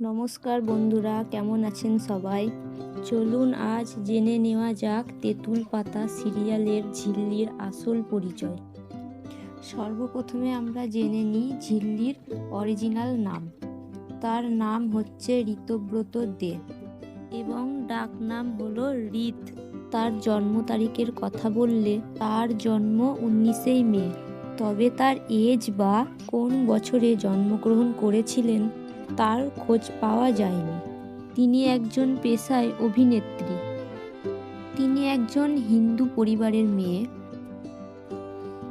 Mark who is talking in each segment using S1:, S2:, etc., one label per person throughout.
S1: নমস্কার বন্ধুরা, কেমন আছেন সবাই? চলুন আজ জেনে নেওয়া যাক তেঁতুল পাতা সিরিয়ালের ঝিল্লির আসল পরিচয়। সর্বপ্রথমে আমরা জেনে নিই ঝিল্লির অরিজিনাল নাম। তার নাম হচ্ছে ঋতব্রত দে এবং ডাক নাম হলো রিত। তার জন্ম তারিখের কথা বললে তার জন্ম উনিশেই মে। তবে তার এজ বা কোন বছরে জন্মগ্রহণ করেছিলেন তার খোঁজ পাওয়া যায়নি। তিনি একজন পেশায় অভিনেত্রী। তিনি একজন হিন্দু পরিবারের মেয়ে।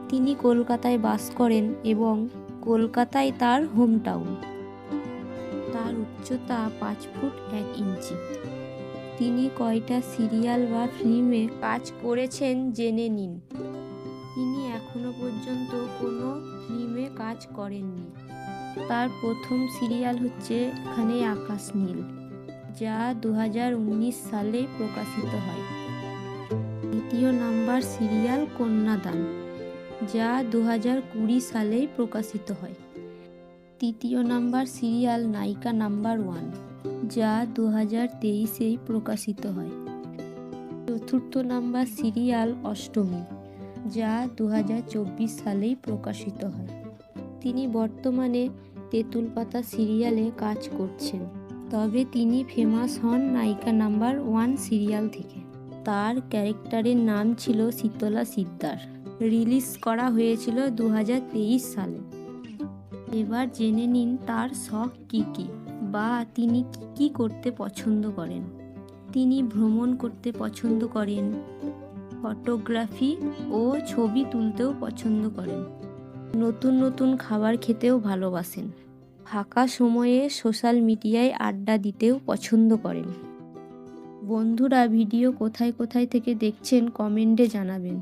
S1: তিনি কলকাতায় বাস করেন এবং কলকাতায় তার হোম টাউন তার উচ্চতা পাঁচ ফুট এক ইঞ্চি। তিনি কয়টা সিরিয়াল বা ফিল্মে কাজ করেছেন জেনে নিন। তিনি এখনও পর্যন্ত কোনো ফিল্মে কাজ করেননি। তার প্রথম সিরিয়াল হচ্ছে এখানে আকাশ নীল, যা দু হাজার উনিশ সালে প্রকাশিত হয়। দ্বিতীয় নাম্বার সিরিয়াল কন্যাদান, যা দু কুড়ি সালেই প্রকাশিত হয়। তৃতীয় নাম্বার সিরিয়াল নায়িকা নাম্বার ওয়ান, যা দু হাজার তেইশেই প্রকাশিত হয়। চতুর্থ নাম্বার সিরিয়াল অষ্টমী, যা দু হাজার চব্বিশ সালেই প্রকাশিত হয়। তিনি বর্তমানে তেঁতুল পাতা সিরিয়ালে কাজ করছেন। তবে তিনি ফেমাস হন নায়িকা নাম্বার ওয়ান সিরিয়াল থেকে। তার ক্যারেক্টারের নাম ছিল শীতলা সিদ্দার রিলিজ করা হয়েছিল দু হাজার তেইশ সালে। এবার জেনে নিন তার শখ কী কী বা তিনি কী কী করতে পছন্দ করেন। তিনি ভ্রমণ করতে পছন্দ করেন, ফটোগ্রাফি ও ছবি তুলতেও পছন্দ করেন। নতুন নতুন খাবার খেতেও ভালোবাসেন। ফাঁকা সময়ে সোশ্যাল মিডিয়ায় আড্ডা দিতেও পছন্দ করেন। বন্ধুরা ভিডিও কোথায় কোথায় থেকে দেখছেন কমেন্টে জানাবেন।